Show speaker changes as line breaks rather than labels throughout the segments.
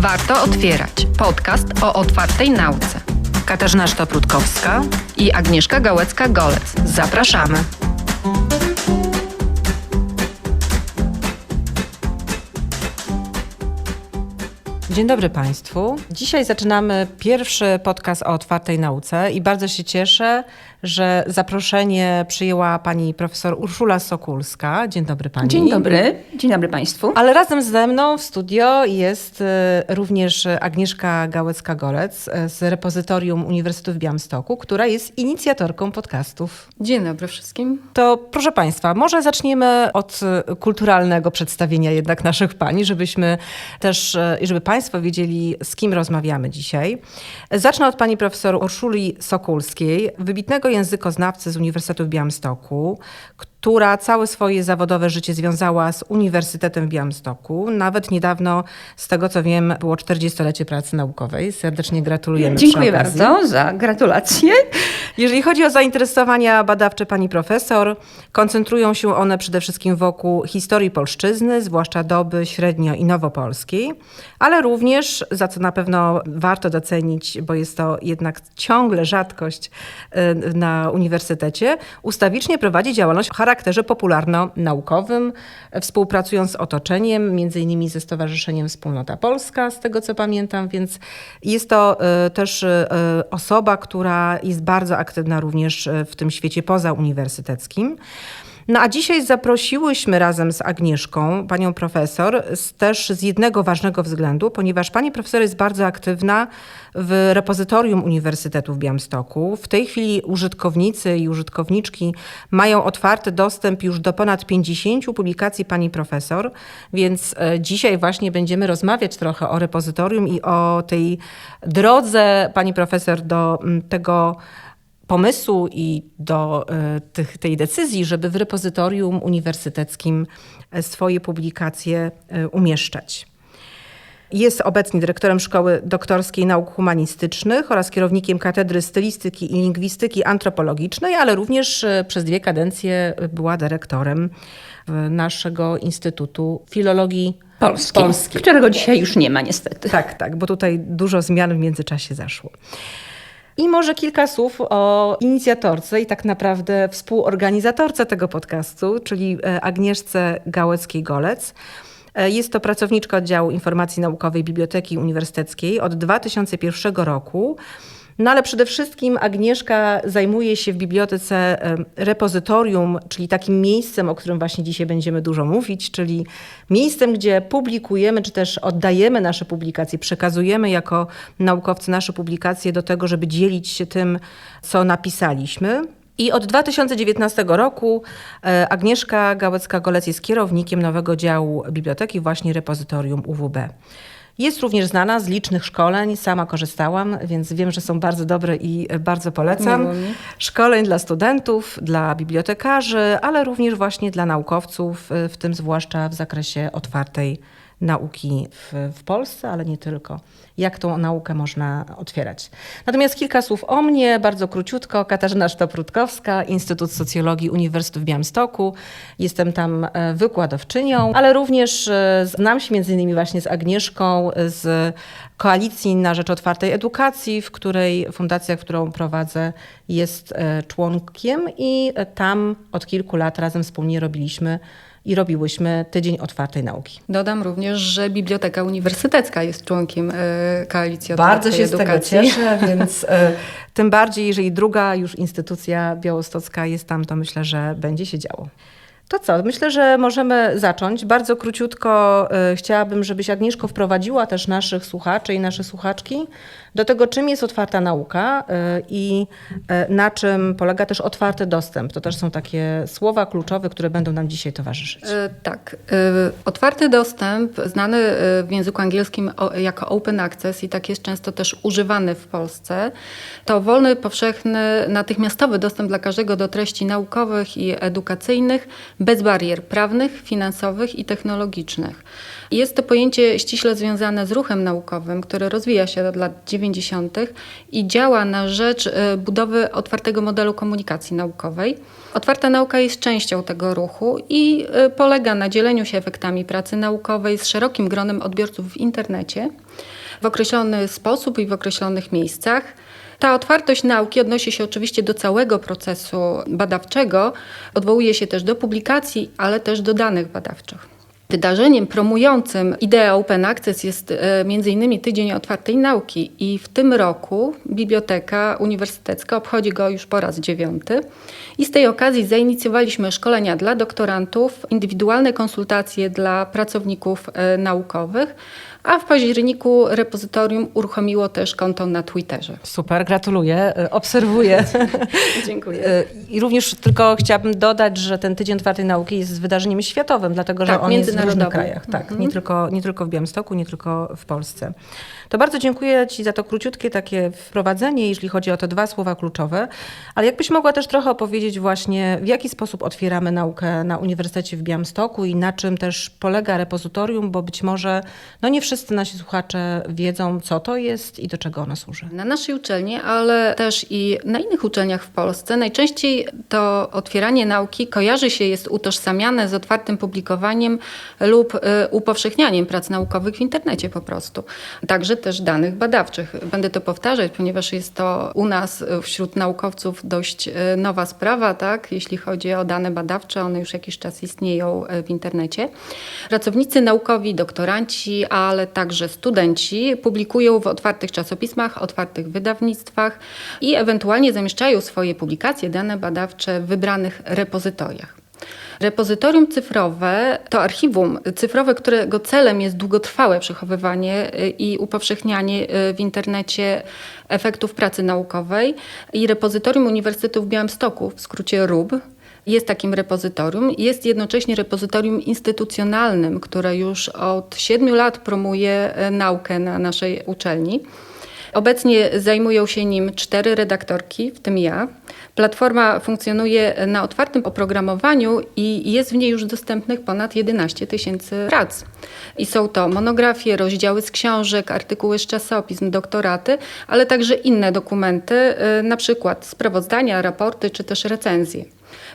Warto otwierać. Podcast o otwartej nauce.
Katarzyna Sztoprutkowska
i Agnieszka Gałecka-Golec. Zapraszamy.
Dzień dobry Państwu. Dzisiaj zaczynamy pierwszy podcast o otwartej nauce i bardzo się cieszę, że zaproszenie przyjęła pani profesor Urszula Sokulska. Dzień dobry pani.
Dzień dobry, dzień dobry Państwu.
Ale razem ze mną w studio jest e, również Agnieszka Gałecka-Golec e, z repozytorium Uniwersytetu w Białymstoku, która jest inicjatorką podcastów.
Dzień dobry wszystkim.
To proszę Państwa, może zaczniemy od e, kulturalnego przedstawienia jednak naszych pani, żebyśmy też, żeby Państwo wiedzieli, z kim rozmawiamy dzisiaj. Zacznę od pani profesor Urszuli Sokulskiej, wybitnego językoznawcy z Uniwersytetu w Białymstoku, która całe swoje zawodowe życie związała z Uniwersytetem w Białymstoku. Nawet niedawno, z tego co wiem, było 40-lecie pracy naukowej. Serdecznie gratulujemy.
Dziękuję bardzo za gratulacje.
Jeżeli chodzi o zainteresowania badawcze pani profesor, koncentrują się one przede wszystkim wokół historii polszczyzny, zwłaszcza doby średnio i nowopolskiej, ale również, za co na pewno warto docenić, bo jest to jednak ciągle rzadkość y, na uniwersytecie, ustawicznie prowadzi działalność o charakterze popularno-naukowym, współpracując z otoczeniem, między innymi ze Stowarzyszeniem Wspólnota Polska, z tego co pamiętam, więc jest to y, też y, osoba, która jest bardzo aktywna również w tym świecie pozauniwersyteckim. No a dzisiaj zaprosiłyśmy razem z Agnieszką, panią profesor, z, też z jednego ważnego względu, ponieważ pani profesor jest bardzo aktywna w repozytorium Uniwersytetu w Białymstoku. W tej chwili użytkownicy i użytkowniczki mają otwarty dostęp już do ponad 50 publikacji pani profesor, więc e, dzisiaj właśnie będziemy rozmawiać trochę o repozytorium i o tej drodze pani profesor do tego, pomysłu i do e, tych, tej decyzji, żeby w repozytorium uniwersyteckim e, swoje publikacje e, umieszczać. Jest obecnie dyrektorem Szkoły Doktorskiej Nauk Humanistycznych oraz kierownikiem Katedry Stylistyki i Lingwistyki Antropologicznej, ale również przez dwie kadencje była dyrektorem naszego Instytutu Filologii
Polskiej, Polskiej, którego dzisiaj już nie ma niestety.
Tak, tak, bo tutaj dużo zmian w międzyczasie zaszło. I może kilka słów o inicjatorce i tak naprawdę współorganizatorce tego podcastu, czyli e, Agnieszce Gałeckiej-Golec. E, jest to pracowniczka oddziału informacji naukowej Biblioteki Uniwersyteckiej od 2001 roku. No ale przede wszystkim Agnieszka zajmuje się w bibliotece repozytorium, czyli takim miejscem, o którym właśnie dzisiaj będziemy dużo mówić, czyli miejscem, gdzie publikujemy, czy też oddajemy nasze publikacje, przekazujemy jako naukowcy nasze publikacje do tego, żeby dzielić się tym, co napisaliśmy. I od 2019 roku e, Agnieszka Gałecka-Golec jest kierownikiem nowego działu biblioteki, właśnie repozytorium UWB. Jest również znana z licznych szkoleń, sama korzystałam, więc wiem, że są bardzo dobre i bardzo polecam. Szkoleń dla studentów, dla bibliotekarzy, ale również właśnie dla naukowców, w tym zwłaszcza w zakresie otwartej nauki w, w Polsce, ale nie tylko jak tą naukę można otwierać. Natomiast kilka słów o mnie, bardzo króciutko. Katarzyna Sztoprutkowska, Instytut Socjologii Uniwersytetu w Białymstoku. Jestem tam e, wykładowczynią, ale również e, znam się między innymi właśnie z Agnieszką z Koalicji na Rzecz Otwartej Edukacji, w której fundacja, którą prowadzę, jest e, członkiem i tam od kilku lat razem wspólnie robiliśmy i robiłyśmy Tydzień Otwartej Nauki.
Dodam również, że Biblioteka Uniwersytecka jest członkiem e, Koalicji
Bardzo
się
edukacji. z tego cieszę, więc e, tym bardziej, jeżeli druga już instytucja białostocka jest tam, to myślę, że będzie się działo. To co? Myślę, że możemy zacząć. Bardzo króciutko y, chciałabym, żebyś Agnieszko wprowadziła też naszych słuchaczy i nasze słuchaczki do tego, czym jest otwarta nauka y, i y, na czym polega też otwarty dostęp. To też są takie słowa kluczowe, które będą nam dzisiaj towarzyszyć.
Tak. Otwarty dostęp, znany w języku angielskim jako open access i tak jest często też używany w Polsce, to wolny, powszechny, natychmiastowy dostęp dla każdego do treści naukowych i edukacyjnych bez barier prawnych, finansowych i technologicznych. Jest to pojęcie ściśle związane z ruchem naukowym, który rozwija się od lat 90. i działa na rzecz e, budowy otwartego modelu komunikacji naukowej. Otwarta nauka jest częścią tego ruchu i e, polega na dzieleniu się efektami pracy naukowej z szerokim gronem odbiorców w internecie w określony sposób i w określonych miejscach. Ta otwartość nauki odnosi się oczywiście do całego procesu badawczego, odwołuje się też do publikacji, ale też do danych badawczych. Wydarzeniem promującym ideę Open Access jest e, m.in. Tydzień Otwartej Nauki i w tym roku Biblioteka Uniwersytecka obchodzi go już po raz dziewiąty. I z tej okazji zainicjowaliśmy szkolenia dla doktorantów, indywidualne konsultacje dla pracowników e, naukowych, a w październiku repozytorium uruchomiło też konto na Twitterze.
Super, gratuluję, e, obserwuję.
Dziękuję.
E, I również tylko chciałabym dodać, że ten Tydzień Otwartej Nauki jest wydarzeniem światowym, dlatego że
Tak,
on jest w różnych krajach. Tak,
Mhm.
nie, tylko, nie tylko w Białymstoku, nie tylko w Polsce. To bardzo dziękuję Ci za to króciutkie takie wprowadzenie, jeśli chodzi o te dwa słowa kluczowe. Ale jakbyś mogła też trochę opowiedzieć właśnie, w jaki sposób otwieramy naukę na Uniwersytecie w Białymstoku i na czym też polega repozytorium, bo być może no nie wszyscy nasi słuchacze wiedzą, co to jest i do czego ono służy.
Na naszej uczelni, ale też i na innych uczelniach w Polsce najczęściej to otwieranie nauki kojarzy się, jest utożsamiane z otwartym publikowaniem lub y, upowszechnianiem prac naukowych w internecie po prostu. Także też danych badawczych. Będę to powtarzać, ponieważ jest to u nas y, wśród naukowców dość y, nowa sprawa, tak? jeśli chodzi o dane badawcze, one już jakiś czas istnieją y, w internecie. Pracownicy naukowi, doktoranci, ale także studenci publikują w otwartych czasopismach, otwartych wydawnictwach i ewentualnie zamieszczają swoje publikacje, dane badawcze w wybranych repozytoriach. Repozytorium cyfrowe to archiwum cyfrowe, którego celem jest długotrwałe przechowywanie y, i upowszechnianie y, w internecie efektów pracy naukowej. I repozytorium Uniwersytetu w Białymstoku, w skrócie RUB, jest takim repozytorium. Jest jednocześnie repozytorium instytucjonalnym, które już od siedmiu lat promuje y, naukę na naszej uczelni. Obecnie zajmują się nim cztery redaktorki, w tym ja. Platforma funkcjonuje na otwartym oprogramowaniu i jest w niej już dostępnych ponad 11 tysięcy prac. I są to monografie, rozdziały z książek, artykuły z czasopism, doktoraty, ale także inne dokumenty, y, na przykład sprawozdania, raporty czy też recenzje.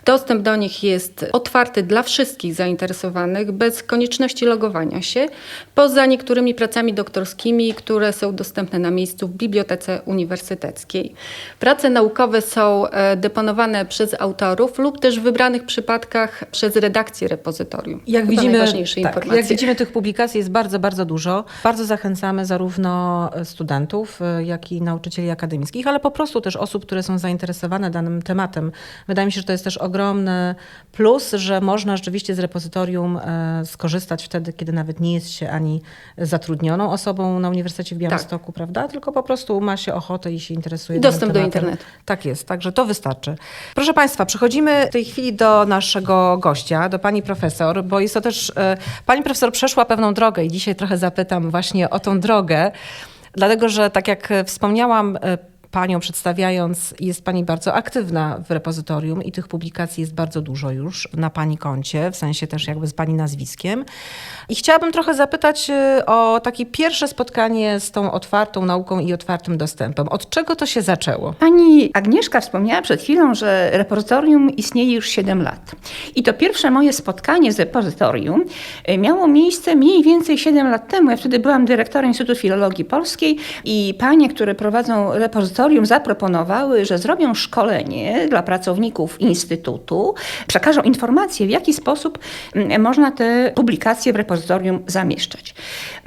Dostęp do nich jest otwarty dla wszystkich zainteresowanych, bez konieczności logowania się, poza niektórymi pracami doktorskimi, które są dostępne na miejscu w Bibliotece Uniwersyteckiej. Prace naukowe są e, deponowane przez autorów lub też w wybranych przypadkach przez redakcję repozytorium.
Jak
Chyba
widzimy, tak, jak widzimy, tych publikacji jest bardzo, bardzo dużo. Bardzo zachęcamy zarówno studentów, y, jak i nauczycieli akademickich, ale po prostu też osób, które są zainteresowane danym tematem. Wydaje mi się, że to jest też ogromny plus, że można rzeczywiście z repozytorium e, skorzystać wtedy, kiedy nawet nie jest się ani zatrudnioną osobą na Uniwersytecie w Białymstoku, prawda? Tylko po prostu ma się ochotę i się interesuje
Dostęp do internetu.
Tak jest, także to wystarczy. Proszę Państwa, przechodzimy w tej chwili do naszego gościa, do pani profesor, bo jest to też, e, pani profesor przeszła pewną drogę i dzisiaj trochę zapytam właśnie o tą drogę, dlatego że tak jak wspomniałam, e, Panią przedstawiając, jest Pani bardzo aktywna w repozytorium i tych publikacji jest bardzo dużo już na Pani koncie, w sensie też jakby z Pani nazwiskiem. I chciałabym trochę zapytać e, o takie pierwsze spotkanie z tą otwartą nauką i otwartym dostępem. Od czego to się zaczęło?
Pani Agnieszka wspomniała przed chwilą, że repozytorium istnieje już 7 lat. I to pierwsze moje spotkanie z repozytorium y, miało miejsce mniej więcej 7 lat temu. Ja wtedy byłam dyrektorem Instytutu Filologii Polskiej i panie, które prowadzą repozytorium, zaproponowały, że zrobią szkolenie dla pracowników Instytutu, przekażą informacje, w jaki sposób mm, można te publikacje w repozytorium zamieszczać.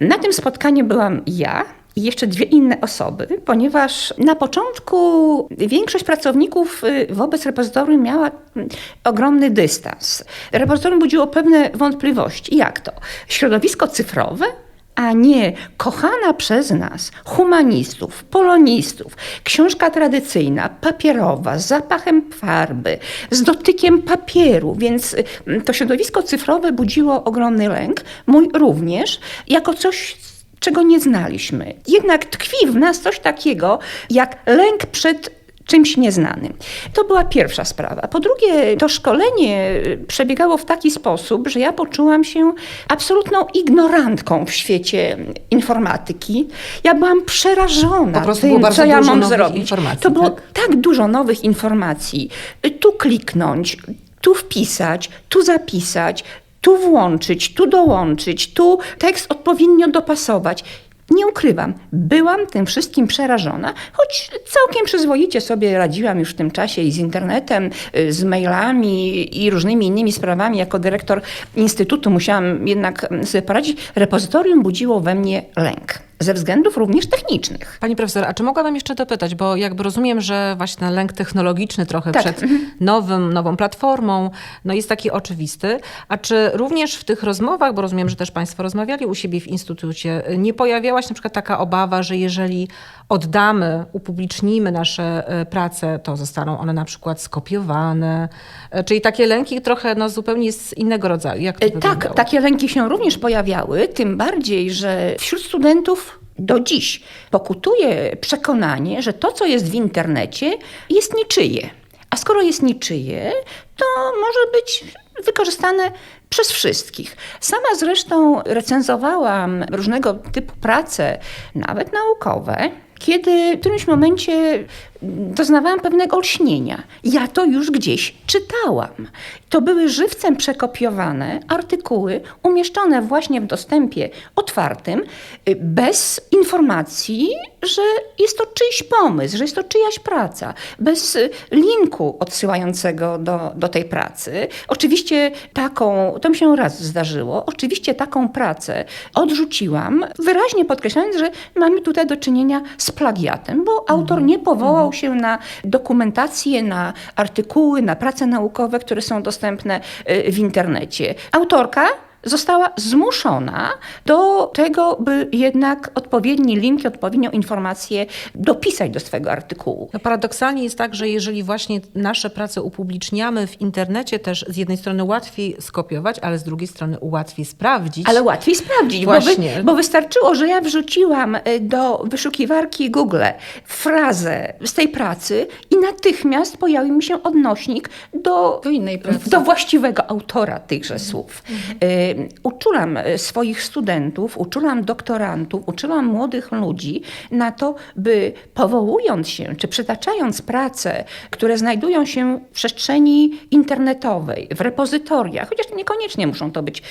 Na tym spotkaniu byłam ja, i jeszcze dwie inne osoby, ponieważ na początku większość pracowników y, wobec repozytorium miała mm, ogromny dystans. Repozytorium budziło pewne wątpliwości. Jak to? Środowisko cyfrowe? A nie kochana przez nas, humanistów, polonistów, książka tradycyjna, papierowa, z zapachem farby, z dotykiem papieru, więc y, to środowisko cyfrowe budziło ogromny lęk, mój również, jako coś, czego nie znaliśmy. Jednak tkwi w nas coś takiego jak lęk przed czymś nieznanym. To była pierwsza sprawa. Po drugie, to szkolenie przebiegało w taki sposób, że ja poczułam się absolutną ignorantką w świecie informatyki. Ja byłam przerażona
Po prostu
tym, co ja mam zrobić. to było
tak?
tak dużo nowych informacji. Tu kliknąć, tu wpisać, tu zapisać, tu włączyć, tu dołączyć, tu tekst odpowiednio dopasować. Nie ukrywam, byłam tym wszystkim przerażona, choć całkiem przyzwoicie sobie radziłam już w tym czasie i z internetem, y, z mailami i różnymi innymi sprawami. Jako dyrektor instytutu musiałam jednak mm, sobie poradzić. Repozytorium budziło we mnie lęk, ze względów również technicznych.
Pani profesor, a czy mogłabym jeszcze dopytać, bo jakby rozumiem, że właśnie lęk technologiczny trochę
Tak.
przed nowym, nową platformą, no jest taki oczywisty. A czy również w tych rozmowach, bo rozumiem, że też Państwo rozmawiali u siebie w instytucie, nie pojawiała się na przykład taka obawa, że jeżeli oddamy, upublicznimy nasze e, prace, to zostaną one na przykład skopiowane, E, czyli takie lęki trochę no, zupełnie z innego rodzaju. Jak
E, Tak,
wyglądało?
takie lęki się również pojawiały, tym bardziej, że wśród studentów do dziś pokutuje przekonanie, że to, co jest w internecie, jest niczyje. A skoro jest niczyje, to może być wykorzystane przez wszystkich. Sama zresztą recenzowałam różnego typu prace, nawet naukowe, kiedy w którymś momencie doznawałam pewnego olśnienia. Ja to już gdzieś czytałam. To były żywcem przekopiowane artykuły umieszczone właśnie w dostępie otwartym, y, bez informacji, że jest to czyjś pomysł, że jest to czyjaś praca, bez y, linku odsyłającego do, do tej pracy. Oczywiście taką, to mi się raz zdarzyło, oczywiście taką pracę odrzuciłam, wyraźnie podkreślając, że mamy tutaj do czynienia z plagiatem, bo autor nie powołał się na dokumentację, na artykuły, na prace naukowe, które są dostępne y, w internecie. Autorka została zmuszona do tego, by jednak odpowiedni link i odpowiednią informację dopisać do swego artykułu.
No paradoksalnie jest tak, że jeżeli właśnie nasze prace upubliczniamy w internecie, też z jednej strony łatwiej skopiować, ale z drugiej strony łatwiej sprawdzić.
Ale łatwiej sprawdzić, bo,
Właśnie.
wy, bo wystarczyło, że ja wrzuciłam y, do wyszukiwarki Google frazę z tej pracy i natychmiast pojawił mi się odnośnik do,
Do innej pracy.
do właściwego autora tychże słów. Y, Uczulam y, swoich studentów, uczulam doktorantów, uczulam młodych ludzi na to, by powołując się, czy przytaczając prace, które znajdują się w przestrzeni internetowej, w repozytoriach, chociaż niekoniecznie muszą to być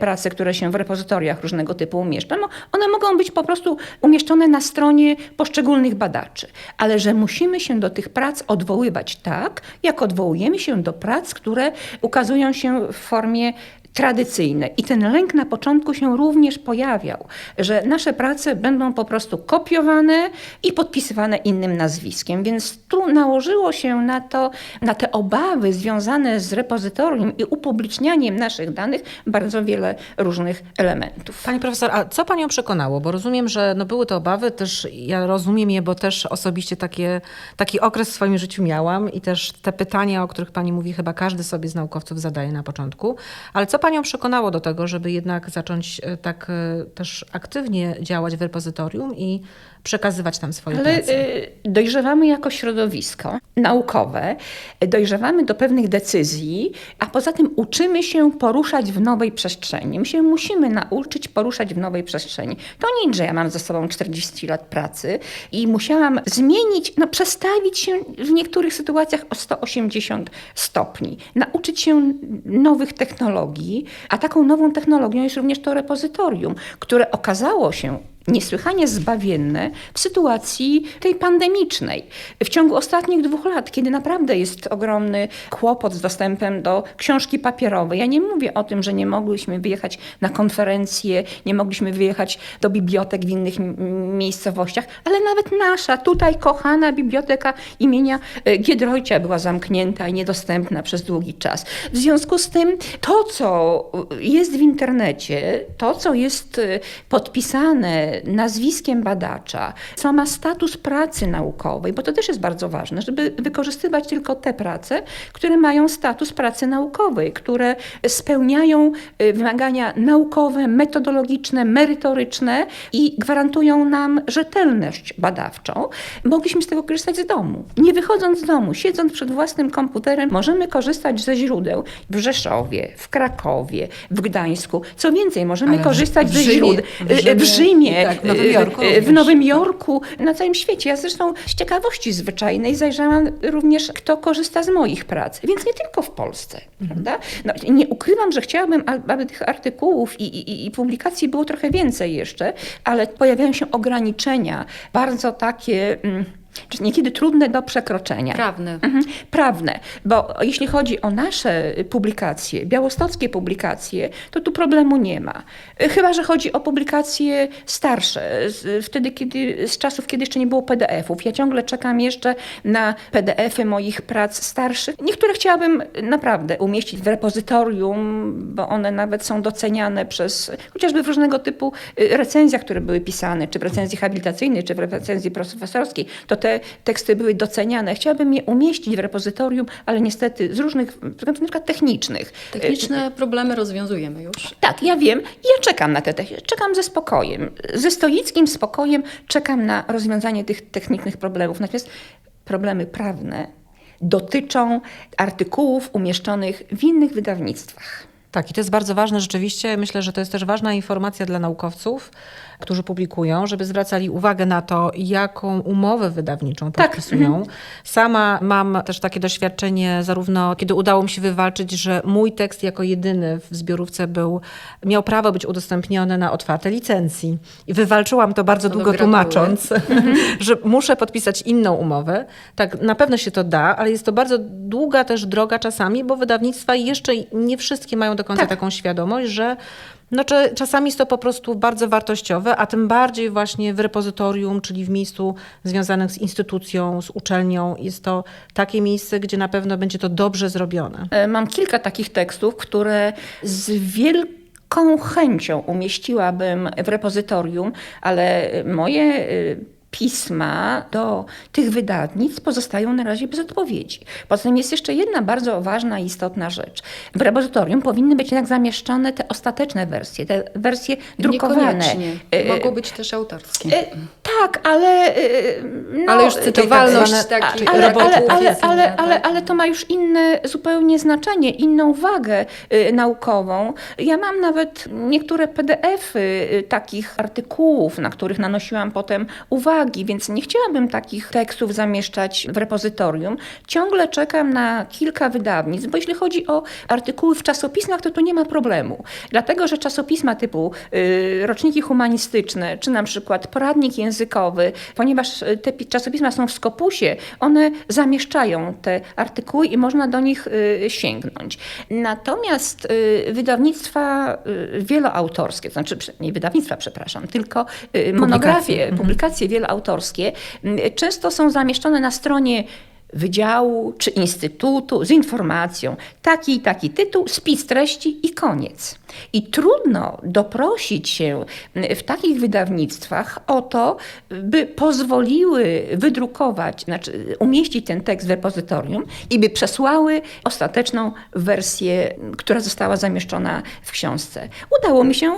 prace, które się w repozytoriach różnego typu umieszczą, no, one mogą być po prostu umieszczone na stronie poszczególnych badaczy, ale że musimy się do tych prac odwoływać tak, jak odwołujemy się do prac, które ukazują się w formie tradycyjne. I ten lęk na początku się również pojawiał, że nasze prace będą po prostu kopiowane i podpisywane innym nazwiskiem. Więc tu nałożyło się na to, na te obawy związane z repozytorium i upublicznianiem naszych danych bardzo wiele różnych elementów.
Pani profesor, a co Panią przekonało? Bo rozumiem, że no były to obawy, też ja rozumiem je, bo też osobiście takie, taki okres w swoim życiu miałam i też te pytania, o których Pani mówi, chyba każdy sobie z naukowców zadaje na początku. Ale co Panią przekonało do tego, żeby jednak zacząć e, tak e, też aktywnie działać w repozytorium i przekazywać tam swoje
Ale
prace?
y, dojrzewamy jako środowisko naukowe, dojrzewamy do pewnych decyzji, a poza tym uczymy się poruszać w nowej przestrzeni. My się musimy nauczyć poruszać w nowej przestrzeni. To nic, że ja mam za sobą 40 lat pracy i musiałam zmienić, no przestawić się w niektórych sytuacjach o 180 stopni, nauczyć się nowych technologii, a taką nową technologią jest również to repozytorium, które okazało się niesłychanie zbawienne w sytuacji tej pandemicznej. W ciągu ostatnich dwóch lat, kiedy naprawdę jest ogromny kłopot z dostępem do książki papierowej. Ja nie mówię o tym, że nie mogliśmy wyjechać na konferencje, nie mogliśmy wyjechać do bibliotek w innych miejscowościach, ale nawet nasza, tutaj kochana biblioteka imienia e, Giedroycia była zamknięta i niedostępna przez długi czas. W związku z tym to, co jest w internecie, to, co jest e, podpisane nazwiskiem badacza, co ma status pracy naukowej, bo to też jest bardzo ważne, żeby wykorzystywać tylko te prace, które mają status pracy naukowej, które spełniają y, wymagania naukowe, metodologiczne, merytoryczne i gwarantują nam rzetelność badawczą. Mogliśmy z tego korzystać z domu. Nie wychodząc z domu, siedząc przed własnym komputerem, możemy korzystać ze źródeł w Rzeszowie, w Krakowie, w Gdańsku. Co więcej, możemy
Ale
korzystać
w
ze źródeł
w Rzymie
w Rzymie,
tak, w Nowym
y,
Jorku
w
również.
Nowym Jorku, na całym świecie. Ja zresztą z ciekawości zwyczajnej zajrzałam również, kto korzysta z moich prac, więc nie tylko w Polsce.
Mhm.
Prawda? No, nie ukrywam, że chciałabym, aby tych artykułów i, i, i publikacji było trochę więcej jeszcze, ale pojawiają się ograniczenia, bardzo takie. Mm, czy niekiedy trudne do przekroczenia.
Prawne.
Mhm, prawne, bo jeśli chodzi o nasze publikacje, białostockie publikacje, to tu problemu nie ma. Chyba, że chodzi o publikacje starsze, z, wtedy, kiedy, z czasów, kiedy jeszcze nie było PDF-ów. Ja ciągle czekam jeszcze na PDF-y moich prac starszych. Niektóre chciałabym naprawdę umieścić w repozytorium, bo one nawet są doceniane przez, chociażby w różnego typu y, recenzjach, które były pisane, czy w recenzji habilitacyjnej, czy w recenzji profesorskiej, to te teksty były doceniane. Chciałabym je umieścić w repozytorium, ale niestety z różnych względów, na przykład technicznych.
Techniczne problemy rozwiązujemy już.
Tak, ja wiem. Ja czekam na te techniki. Czekam ze spokojem. Ze stoickim spokojem czekam na rozwiązanie tych technicznych problemów. Natomiast problemy prawne dotyczą artykułów umieszczonych w innych wydawnictwach.
Tak, i to jest bardzo ważne rzeczywiście. Myślę, że to jest też ważna informacja dla naukowców, którzy publikują, żeby zwracali uwagę na to, jaką umowę wydawniczą
Tak.
podpisują. Sama mam też takie doświadczenie, zarówno kiedy udało mi się wywalczyć, że mój tekst jako jedyny w zbiorówce był, miał prawo być udostępniony na otwarte licencji. I wywalczyłam to bardzo
To
długo tłumacząc, że muszę podpisać inną umowę. Tak, na pewno się to da, ale jest to bardzo długa też droga czasami, bo wydawnictwa jeszcze nie wszystkie mają do końca
Tak.
taką świadomość, że no, cze- czasami jest to po prostu bardzo wartościowe, a tym bardziej właśnie w repozytorium, czyli w miejscu związanym z instytucją, z uczelnią. Jest to takie miejsce, gdzie na pewno będzie to dobrze zrobione.
E, Mam kilka takich tekstów, które z wielką chęcią umieściłabym w repozytorium, ale moje e, pisma do tych wydawnictw pozostają na razie bez odpowiedzi. Poza tym jest jeszcze jedna bardzo ważna i istotna rzecz. W repozytorium powinny być jednak zamieszczone te ostateczne wersje, te wersje drukowane. E,
Mogą być też autorskie.
e, Tak, ale. e, No,
ale już cytowalność
tak zwane-
takich
ale, ale,
robotów
ale, ale,
inna,
ale,
tak?
ale to ma już inne zupełnie znaczenie, inną wagę naukową. Ja mam nawet niektóre PDF-y takich artykułów, na których nanosiłam potem uwagi, więc nie chciałabym takich tekstów zamieszczać w repozytorium. Ciągle czekam na kilka wydawnictw, bo jeśli chodzi o artykuły w czasopismach, to tu nie ma problemu. Dlatego, że czasopisma typu y, roczniki humanistyczne, czy na przykład poradnik językowy, ponieważ y, te pi- czasopisma są w Skopusie, one zamieszczają te artykuły i można do nich y, sięgnąć. Natomiast y, wydawnictwa y, wieloautorskie, to znaczy nie wydawnictwa, przepraszam, tylko y, monografie, publikacje wieloautorskie, y, często są zamieszczone na stronie wydziału czy instytutu z informacją, taki i taki tytuł, spis treści i koniec. I trudno doprosić się w takich wydawnictwach o to, by pozwoliły wydrukować, znaczy umieścić ten tekst w repozytorium i by przesłały ostateczną wersję, która została zamieszczona w książce. Udało mi się y,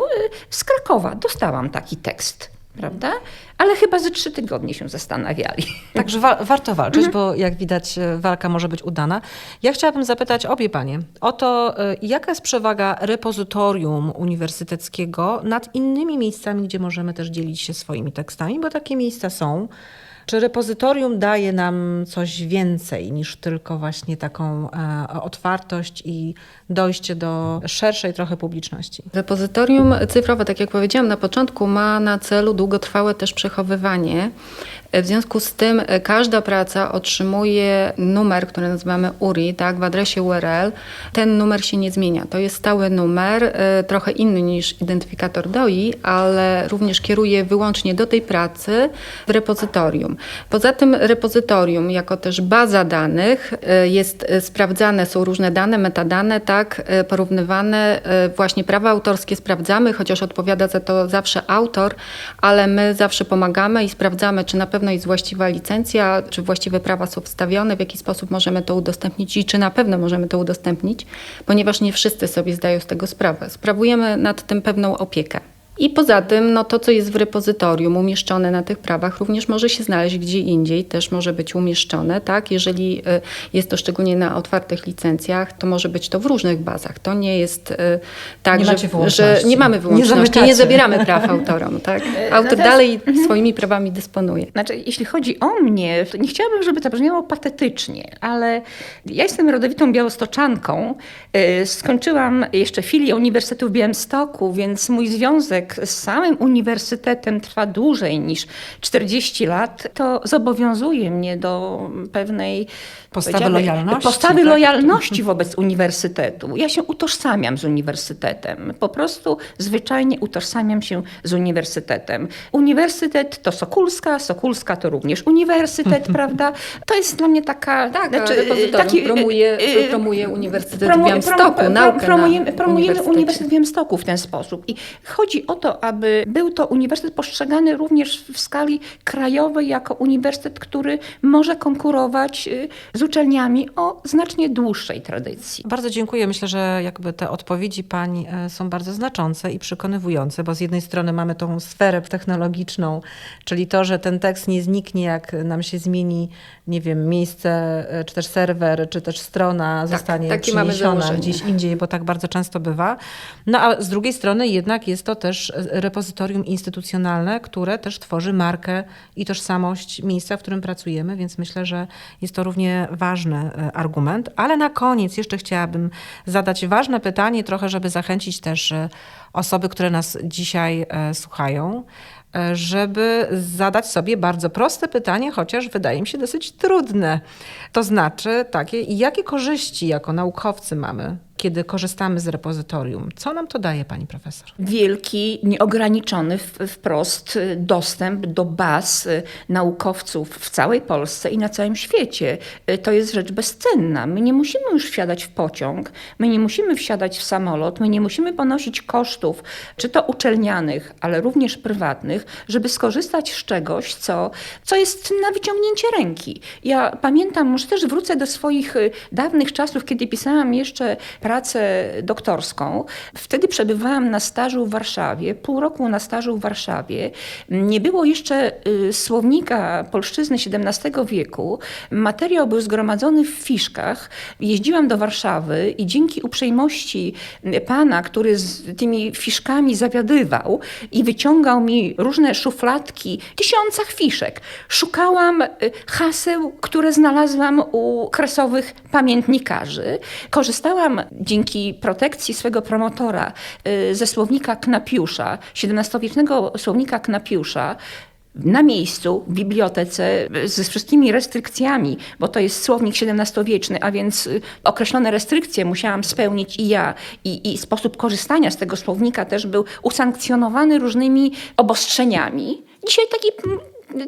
z Krakowa, dostałam taki tekst. Prawda? Ale chyba ze trzy tygodnie się zastanawiali.
Także wa- warto walczyć, bo jak widać e, walka może być udana. Ja chciałabym zapytać obie panie o to, e, jaka jest przewaga repozytorium uniwersyteckiego nad innymi miejscami, gdzie możemy też dzielić się swoimi tekstami, bo takie miejsca są. Czy repozytorium daje nam coś więcej niż tylko właśnie taką e, otwartość i dojście do szerszej trochę publiczności?
Repozytorium cyfrowe, tak jak powiedziałam na początku, ma na celu długotrwałe też przechowywanie W związku z tym e, każda praca otrzymuje numer, który nazywamy URI, tak, w adresie URL. Ten numer się nie zmienia. To jest stały numer, e, trochę inny niż identyfikator DOI, ale również kieruje wyłącznie do tej pracy w repozytorium. Poza tym repozytorium, jako też baza danych, e, jest sprawdzane, są różne dane, metadane, tak, porównywane. Właśnie prawa autorskie sprawdzamy, chociaż odpowiada za to zawsze autor, ale my zawsze pomagamy i sprawdzamy, czy na pewno jest właściwa licencja, czy właściwe prawa są wstawione, w jaki sposób możemy to udostępnić i czy na pewno możemy to udostępnić, ponieważ nie wszyscy sobie zdają z tego sprawę. Sprawujemy nad tym pewną opiekę. I poza tym, no to, co jest w repozytorium umieszczone na tych prawach, również może się znaleźć gdzie indziej, też może być umieszczone, tak? Jeżeli y, jest to szczególnie na otwartych licencjach, to może być to w różnych bazach. To nie jest y, tak,
Nie
że, że nie mamy
Nie
wyłączności, nie,
zamykacie.
zabieramy praw autorom, tak? Autor
Natomiast-
dalej swoimi prawami dysponuje.
Znaczy, jeśli chodzi o mnie, to nie chciałabym, żeby to brzmiało patetycznie, ale ja jestem rodowitą białostoczanką. Skończyłam jeszcze filię Uniwersytetu w Białymstoku, więc mój związek z samym uniwersytetem trwa dłużej niż 40 lat. To zobowiązuje mnie do pewnej
Postawy lojalności,
Postawy
tak?
lojalności wobec uniwersytetu. Ja się utożsamiam z uniwersytetem. Po prostu zwyczajnie utożsamiam się z uniwersytetem. Uniwersytet to Sokulska, Sokulska to również uniwersytet, prawda? To jest dla mnie taka...
Tak,
znaczy,
znaczy, repozytorium promuje,
y, y,
promuje Uniwersytet
promu-
w Białymstoku,
promu-
naukę na
promujemy, promujemy
uniwersytecie.
Uniwersytet w Białymstoku w ten sposób. I chodzi o to, aby był to uniwersytet postrzegany również w skali krajowej jako uniwersytet, który może konkurować y, z uczelniami o znacznie dłuższej tradycji.
Bardzo dziękuję. Myślę, że jakby te odpowiedzi pań e, są bardzo znaczące i przekonywujące, bo z jednej strony mamy tą sferę technologiczną, czyli to, że ten tekst nie zniknie, jak nam się zmieni, nie wiem, miejsce, e, czy też serwer, czy też strona zostanie
takie mamy
przeniesiona gdzieś indziej, bo tak bardzo często bywa. No a z drugiej strony jednak jest to też e, repozytorium instytucjonalne, które też tworzy markę i tożsamość miejsca, w którym pracujemy, więc myślę, że jest to równie ważny e, argument. Ale na koniec jeszcze chciałabym zadać ważne pytanie, trochę, żeby zachęcić też osoby, które nas dzisiaj słuchają, żeby zadać sobie bardzo proste pytanie, chociaż wydaje mi się dosyć trudne. To znaczy takie, jakie korzyści jako naukowcy mamy, kiedy korzystamy z repozytorium? Co nam to daje, pani profesor?
wielki, nieograniczony wprost y, dostęp do baz y, naukowców w całej Polsce i na całym świecie. Y, To jest rzecz bezcenna. My nie musimy już wsiadać w pociąg, my nie musimy wsiadać w samolot, my nie musimy ponosić kosztów, czy to uczelnianych, ale również prywatnych, żeby skorzystać z czegoś, co, co jest na wyciągnięcie ręki. Ja pamiętam, może też wrócę do swoich dawnych czasów, kiedy pisałam jeszcze pracę doktorską. Wtedy przebywałam na stażu w Warszawie, pół roku na stażu w Warszawie. Nie było jeszcze y, słownika polszczyzny XVII wieku. Materiał był zgromadzony w fiszkach. Jeździłam do Warszawy i dzięki uprzejmości y, pana, który z tymi fiszkami zawiadywał i wyciągał mi różne szufladki, tysiącach fiszek, szukałam y, haseł, które znalazłam u kresowych pamiętnikarzy. Korzystałam dzięki protekcji swego promotora y, ze słownika Knapiusza, XVII-wiecznego słownika Knapiusza, na miejscu, w bibliotece, ze wszystkimi restrykcjami, bo to jest słownik XVII-wieczny, a więc y, określone restrykcje musiałam spełnić i ja. I, I sposób korzystania z tego słownika też był usankcjonowany różnymi obostrzeniami. Dzisiaj taki,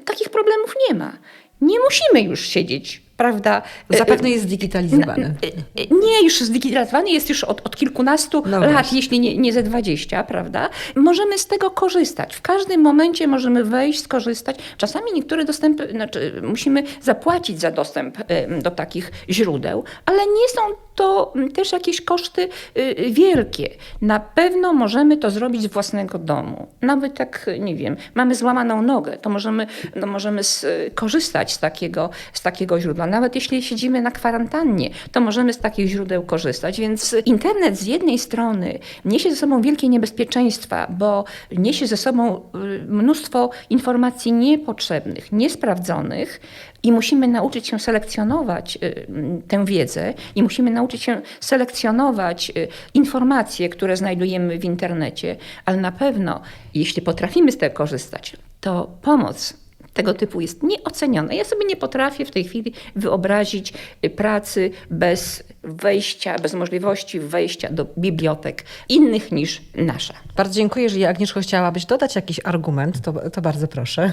takich problemów nie ma. Nie musimy już siedzieć, prawda?
Zapewne jest zdigitalizowany.
Nie, już zdigitalizowany jest już od, od kilkunastu
No
lat,
właśnie.
jeśli nie, nie ze dwadzieścia, prawda? Możemy z tego korzystać. W każdym momencie możemy wejść, skorzystać. Czasami niektóre dostępy, znaczy musimy zapłacić za dostęp do takich źródeł, ale nie są to też jakieś koszty y, wielkie. Na pewno możemy to zrobić z własnego domu. Nawet tak, nie wiem, mamy złamaną nogę, to możemy, no możemy skorzystać z takiego, z takiego źródła. Nawet jeśli siedzimy na kwarantannie, to możemy z takich źródeł korzystać. Więc internet z jednej strony niesie ze sobą wielkie niebezpieczeństwa, bo niesie ze sobą y, mnóstwo informacji niepotrzebnych, niesprawdzonych, i musimy nauczyć się selekcjonować y, tę wiedzę i musimy nauczyć się selekcjonować y, informacje, które znajdujemy w internecie, ale na pewno, jeśli potrafimy z tego korzystać, to pomoc tego typu jest nieocenione. Ja sobie nie potrafię w tej chwili wyobrazić y, pracy bez wejścia, bez możliwości wejścia do bibliotek innych niż nasza.
Bardzo dziękuję. Jeżeli Agnieszko chciałabyś dodać jakiś argument, to, to bardzo proszę.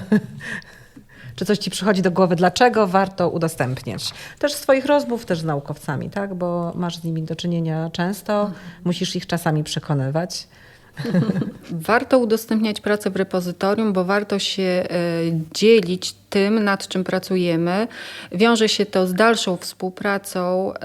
Czy coś ci przychodzi do głowy, dlaczego warto udostępniać? Też swoich rozmów też z naukowcami, tak? Bo masz z nimi do czynienia często, musisz ich czasami przekonywać.
Warto udostępniać pracę w repozytorium, bo warto się e, dzielić tym, nad czym pracujemy. Wiąże się to z dalszą współpracą e,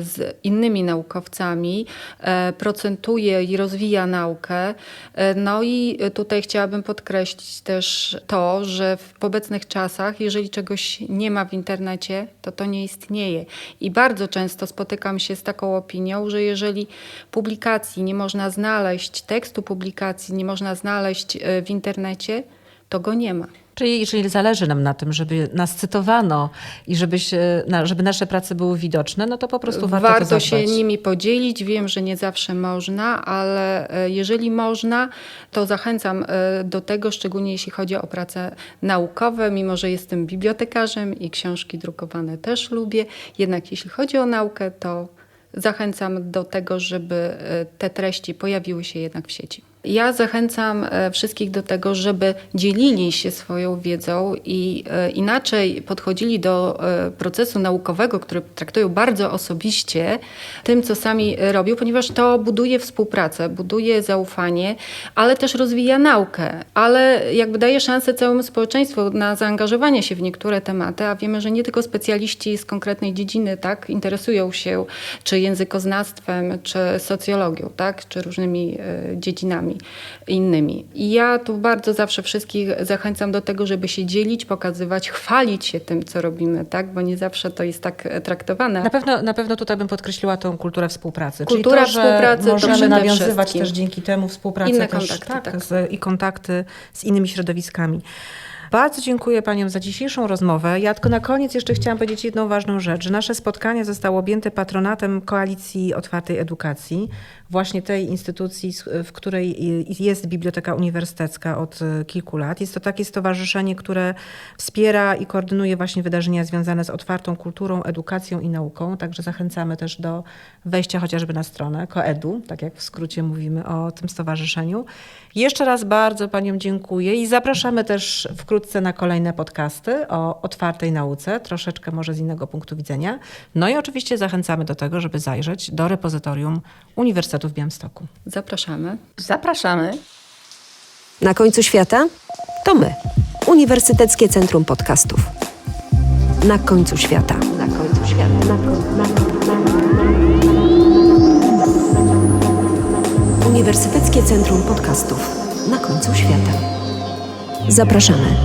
z innymi naukowcami, e, procentuje i rozwija naukę. E, No i tutaj chciałabym podkreślić też to, że w obecnych czasach, jeżeli czegoś nie ma w internecie, to to nie istnieje. I bardzo często spotykam się z taką opinią, że jeżeli publikacji nie można znaleźć, tekstu publikacji nie można znaleźć w internecie, to go nie ma.
Czyli jeżeli zależy nam na tym, żeby nas cytowano i żebyś, e, na- żeby nasze prace były widoczne, no to po prostu warto,
Warto,
to
się nimi podzielić. Wiem, że nie zawsze można, ale e, jeżeli można, to zachęcam e, do tego, szczególnie jeśli chodzi o prace naukowe, mimo że jestem bibliotekarzem i książki drukowane też lubię. Jednak jeśli chodzi o naukę, to zachęcam do tego, żeby e, te treści pojawiły się jednak w sieci. Ja zachęcam e, wszystkich do tego, żeby dzielili się swoją wiedzą i e, inaczej podchodzili do e, procesu naukowego, który traktują bardzo osobiście, tym, co sami robią, ponieważ to buduje współpracę, buduje zaufanie, ale też rozwija naukę, ale jakby daje szansę całemu społeczeństwu na zaangażowanie się w niektóre tematy, a wiemy, że nie tylko specjaliści z konkretnej dziedziny tak, interesują się czy językoznawstwem, czy socjologią, tak, czy różnymi dziedzinami innymi. I ja tu bardzo zawsze wszystkich zachęcam do tego, żeby się dzielić, pokazywać, chwalić się tym, co robimy, tak, bo nie zawsze to jest tak e, traktowane.
Na pewno, na pewno tutaj bym podkreśliła tą kulturę współpracy.
Kultura
Czyli to, że
współpracy
możemy nawiązywać
wszystkim.
też dzięki temu współpracę
Inne
też,
kontakty,
tak,
tak.
Z, i kontakty z innymi środowiskami. Bardzo dziękuję Paniom za dzisiejszą rozmowę. Ja tylko na koniec jeszcze chciałam powiedzieć jedną ważną rzecz, nasze spotkanie zostało objęte patronatem Koalicji Otwartej Edukacji, właśnie tej instytucji, w której jest Biblioteka Uniwersytecka od e, kilku lat. Jest to takie stowarzyszenie, które wspiera i koordynuje właśnie wydarzenia związane z otwartą kulturą, edukacją i nauką, także zachęcamy też do wejścia chociażby na stronę koedu, tak jak w skrócie mówimy o tym stowarzyszeniu. Jeszcze raz bardzo Paniom dziękuję i zapraszamy też wkrótce na kolejne podcasty o otwartej nauce, troszeczkę może z innego punktu widzenia. No i oczywiście zachęcamy do tego, żeby zajrzeć do repozytorium Uniwersytetu w Białymstoku.
Zapraszamy.
Zapraszamy.
Na końcu świata? To my, Uniwersyteckie Centrum Podcastów. Na końcu świata. Na końcu świata. Na końcu, na końcu, na Uniwersyteckie Centrum Podcastów. Na końcu świata. Zapraszamy.